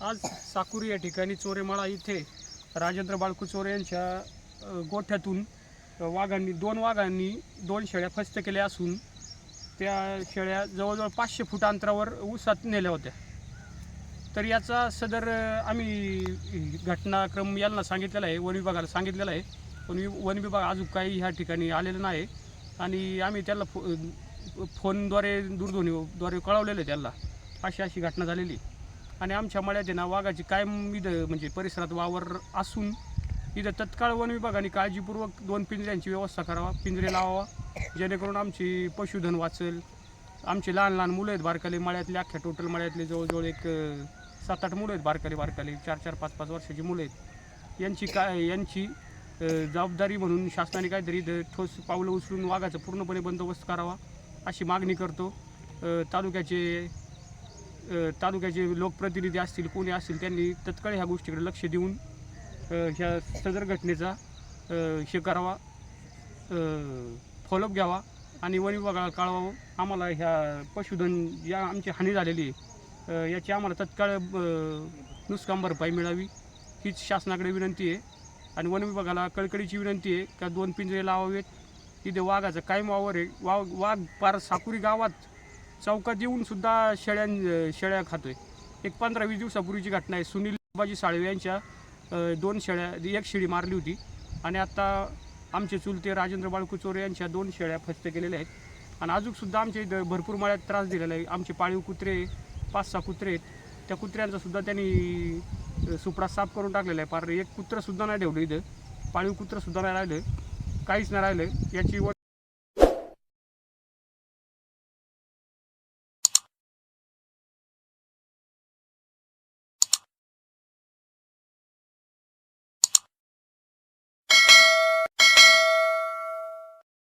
आज साकुरी या ठिकाणी चोरेमाळा इथे राजेंद्र बाळकू चोरे यांच्या गोठ्यातून वाघांनी दोन वाघांनी दोन शेळ्या फस्त केल्या असून त्या शेळ्या जवळजवळ पाचशे फूट अंतरावर ऊसात नेल्या होत्या. तर याचा सदर आम्ही घटनाक्रम यांना सांगितलेला आहे वन विभागाला सांगितलेला आहे. पण वि- वन विभाग अजून काही ह्या ठिकाणी आलेलं नाही आणि आम्ही त्याला फो फोनद्वारे दूरध्वनीद्वारे कळवलेलं आहे त्याला. अशी अशी घटना झालेली आणि आमच्या मळ्यात ना वाघाची कायम इथं म्हणजे परिसरात वावर असून इथं तत्काळ वन विभागाने काळजीपूर्वक दोन पिंजऱ्यांची व्यवस्था करावा पिंजरे लावावा जेणेकरून आमची पशुधन वाचेल. आमची लहान लहान मुलं आहेत बारकाले मळ्यातले अख्ख्या टोटल मळ्यातले जवळजवळ एक सात आठ मुलं आहेत बारकाले बारकाले चार चार पाच पाच वर्षाची मुलं आहेत. यांची काय यांची जबाबदारी म्हणून शासनाने काहीतरी इथं ठोस पावलं उचलून वाघाचा पूर्णपणे बंदोबस्त करावा अशी मागणी करतो. तालुक्याचे तालुक्याचे लोकप्रतिनिधी असतील कोणी असतील त्यांनी तत्काळ ह्या गोष्टीकडे लक्ष देऊन ह्या सदर घटनेचा हे करावा फॉलोअप घ्यावा आणि वन विभागाला कळवावं. आम्हाला ह्या पशुधन या आमची हानी झालेली आहे याची आम्हाला तत्काळ नुकसान भरपाई मिळावी हीच शासनाकडे विनंती आहे. आणि वन विभागाला कळकळीची विनंती आहे का दोन पिंजरे लावावेत तिथे वाघाचं कायम वावर आहे. वाघ वाघ पार साकुरी गावात चौकात येऊन सुद्धा शेळ्यां शेळ्या खातोय. एक पंधरा वीस दिवसापूर्वीची घटना आहे. सुनील बाजी साळवे यांच्या दोन शेळ्या एक शेळी मारली होती. आणि आता आमचे चुलते राजेंद्र बाळकुचोरे यांच्या दोन शेळ्या फस्त केलेल्या आहेत. आणि अजूनसुद्धा आमच्या इथं भरपूर माळ्यात त्रास दिलेला आहे. आमचे पाळीव कुत्रे पाच सहा कुत्रे आहेत. त्या कुत्र्यांचासुद्धा त्यांनी सुपडा साफ करून टाकलेला आहे. पार एक कुत्रंसुद्धा नाही ठेवलं इथं. पाळीव कुत्रंसुद्धा नाही राहिलं. काहीच नाही राहिलं. याची